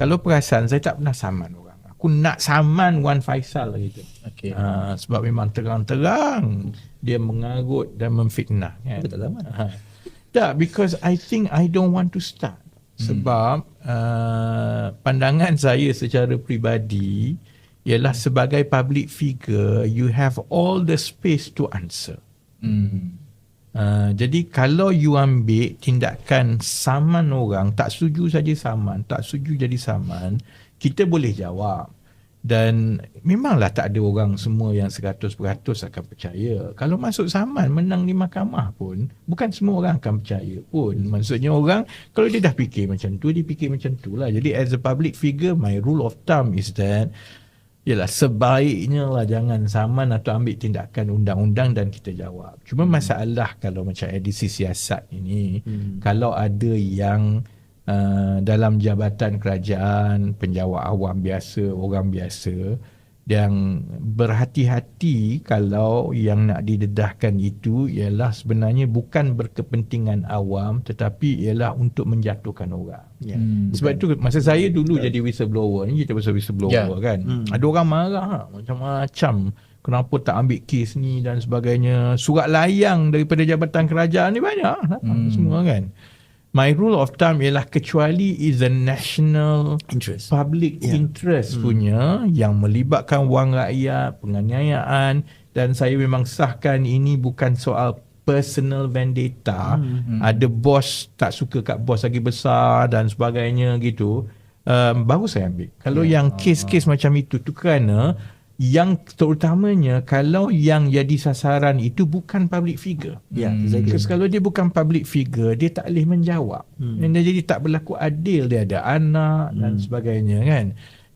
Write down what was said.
Kalau perasan saya tak pernah saman orang. Aku nak saman Wan Faisal gitu. Okey. Ha, sebab memang terang-terang dia mengarut dan memfitnah kan. Tak zaman. Ha. Tak, because I think I don't want to start. Sebab uh, pandangan saya secara peribadi ialah sebagai public figure, you have all the space to answer. Hmm. Uh, jadi kalau you ambil tindakan saman orang, tak setuju saja saman, tak setuju jadi saman, kita boleh jawab. Dan memanglah tak ada orang semua yang 100% akan percaya. Kalau masuk saman menang di mahkamah pun, bukan semua orang akan percaya pun. Maksudnya orang, kalau dia dah fikir macam tu, dia fikir macam tu lah. Jadi as a public figure, my rule of thumb is that Yalah sebaiknya lah jangan saman atau ambil tindakan undang-undang dan kita jawab. Cuma hmm. masalah kalau macam edisi siasat ini, hmm. kalau ada yang uh, dalam jabatan kerajaan, penjawat awam biasa, orang biasa yang berhati-hati kalau yang nak didedahkan itu ialah sebenarnya bukan berkepentingan awam tetapi ialah untuk menjatuhkan orang. Ya. Hmm, Sebab itu masa saya dulu Betul. jadi whistleblower ni kita pasal whistleblower Ya. kan. Hmm. Ada orang marah lah, macam-macam. Kenapa tak ambil kes ni dan sebagainya. Surat layang daripada jabatan kerajaan ni banyak datang Hmm. semua kan. My rule of thumb ialah kecuali is a national Interest. public Ya. interest Hmm. punya yang melibatkan wang rakyat, penganiayaan dan saya memang sahkan ini bukan soal personal vendetta. Hmm. Ada bos tak suka kat bos lagi besar dan sebagainya gitu. Um, baru saya ambil. Kalau Ya. yang kes-kes macam itu tu kerana yang terutamanya kalau yang jadi sasaran itu bukan public figure. Ya, Hmm. exactly. Because kalau dia bukan public figure, dia tak boleh menjawab. Hmm. Dan dia jadi tak berlaku adil. Dia ada anak dan Hmm. sebagainya kan.